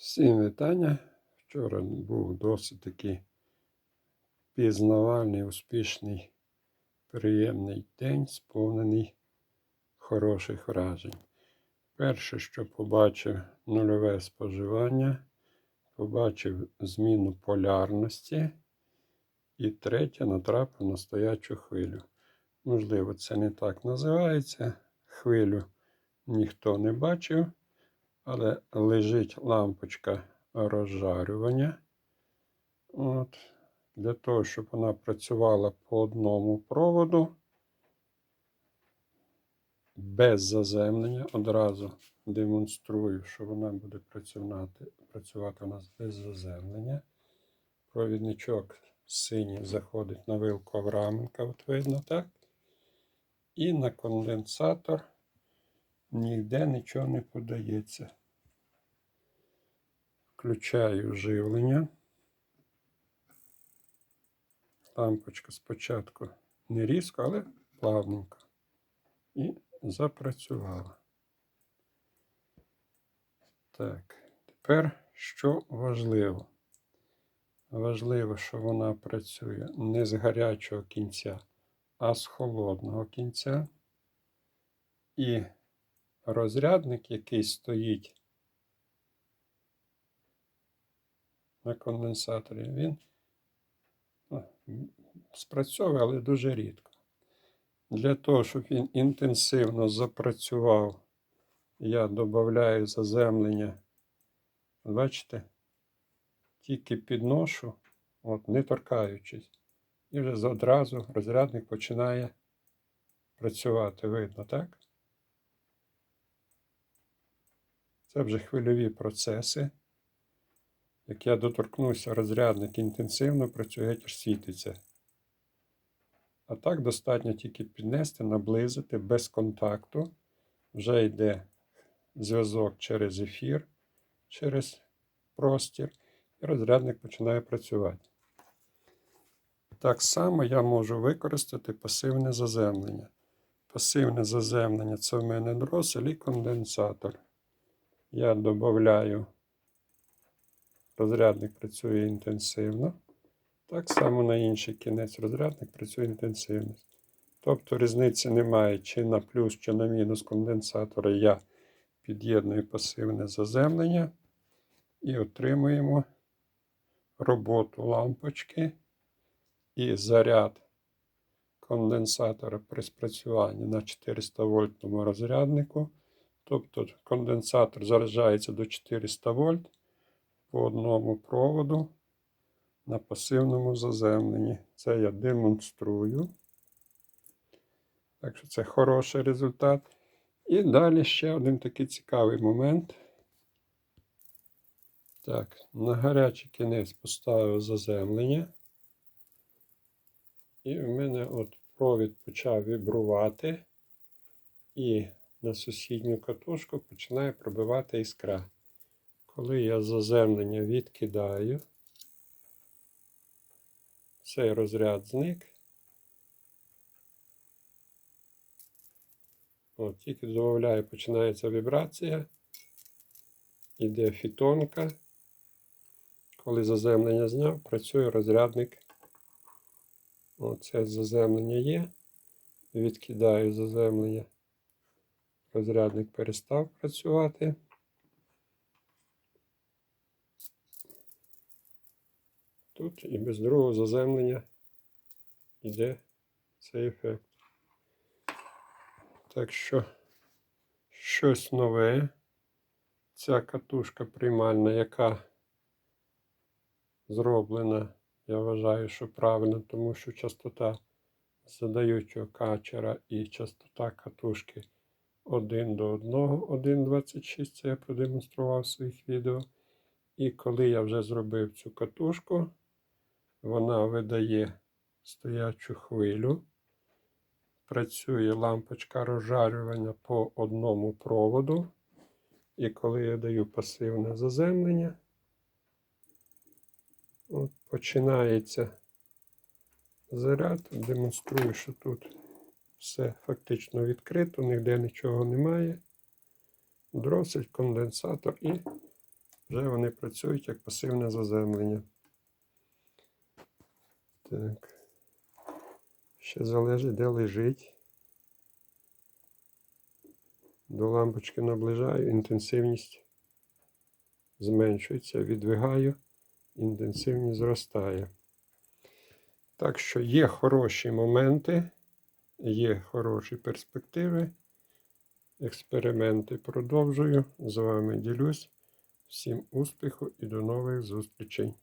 Всім вітання. Вчора був досить такий пізнавальний, успішний, приємний день, сповнений хороших вражень. Перше, що побачив нульове споживання, побачив зміну полярності. І третє натрапив на стоячу хвилю. Можливо, це не так називається. Хвилю ніхто не бачив але лежить лампочка розжарювання. От. Для того, щоб вона працювала по одному проводу, без заземлення. Одразу демонструю, що вона буде працювати, працювати у нас без заземлення. Провідничок синій заходить на вилку Авраменка, от видно, так? І на конденсатор ніде нічого не подається. Включаю живлення. Лампочка спочатку не різко, але плавненько. І запрацювала. Так, тепер що важливо? Важливо, що вона працює не з гарячого кінця, а з холодного кінця. І розрядник, який стоїть на конденсаторі, він ну, спрацьовує, але дуже рідко. Для того, щоб він інтенсивно запрацював, я додаю заземлення. Бачите? Тільки підношу, от, не торкаючись. І вже одразу розрядник починає працювати. Видно, так? Це вже хвильові процеси. Як я доторкнуся, розрядник інтенсивно працює, аж світиться. А так достатньо тільки піднести, наблизити без контакту. Вже йде зв'язок через ефір, через простір, і розрядник починає працювати. Так само я можу використати пасивне заземлення. Пасивне заземлення це в мене дросель і конденсатор. Я додаю, розрядник працює інтенсивно. Так само на інший кінець розрядник працює інтенсивно. Тобто різниці немає чи на плюс, чи на мінус конденсатора. Я під'єдную пасивне заземлення і отримуємо роботу лампочки і заряд конденсатора при спрацюванні на 400 вольтному розряднику. Тобто конденсатор заряджається до 400 вольт по одному проводу на пасивному заземленні. Це я демонструю. Так що це хороший результат. І далі ще один такий цікавий момент. Так, на гарячий кінець поставив заземлення. І в мене от провід почав вібрувати. І на сусідню катушку починає пробивати іскра. Коли я заземлення відкидаю, цей розряд зник. От, Тільки додаю, починається вібрація, іде фітонка. Коли заземлення зняв, працює розрядник. Оце заземлення є. Відкидаю заземлення. Розрядник перестав працювати. Тут і без другого заземлення йде цей ефект. Так що щось нове. Ця катушка приймальна, яка зроблена, я вважаю, що правильно, тому що частота задаючого качера і частота катушки 1 до 1, 1,26. Це я продемонстрував в своїх відео. І коли я вже зробив цю катушку, вона видає стоячу хвилю. Працює лампочка розжарювання по одному проводу. І коли я даю пасивне заземлення, от починається заряд. Демонструю, що тут все фактично відкрито, ніде нічого немає. Дросель, конденсатор і Вже вони працюють як пасивне заземлення. Так. Ще залежить, де лежить. До лампочки наближаю, інтенсивність зменшується, відвигаю, інтенсивність зростає. Так що є хороші моменти, є хороші перспективи. Експерименти продовжую. З вами ділюсь. Всім успіху і до нових зустрічей!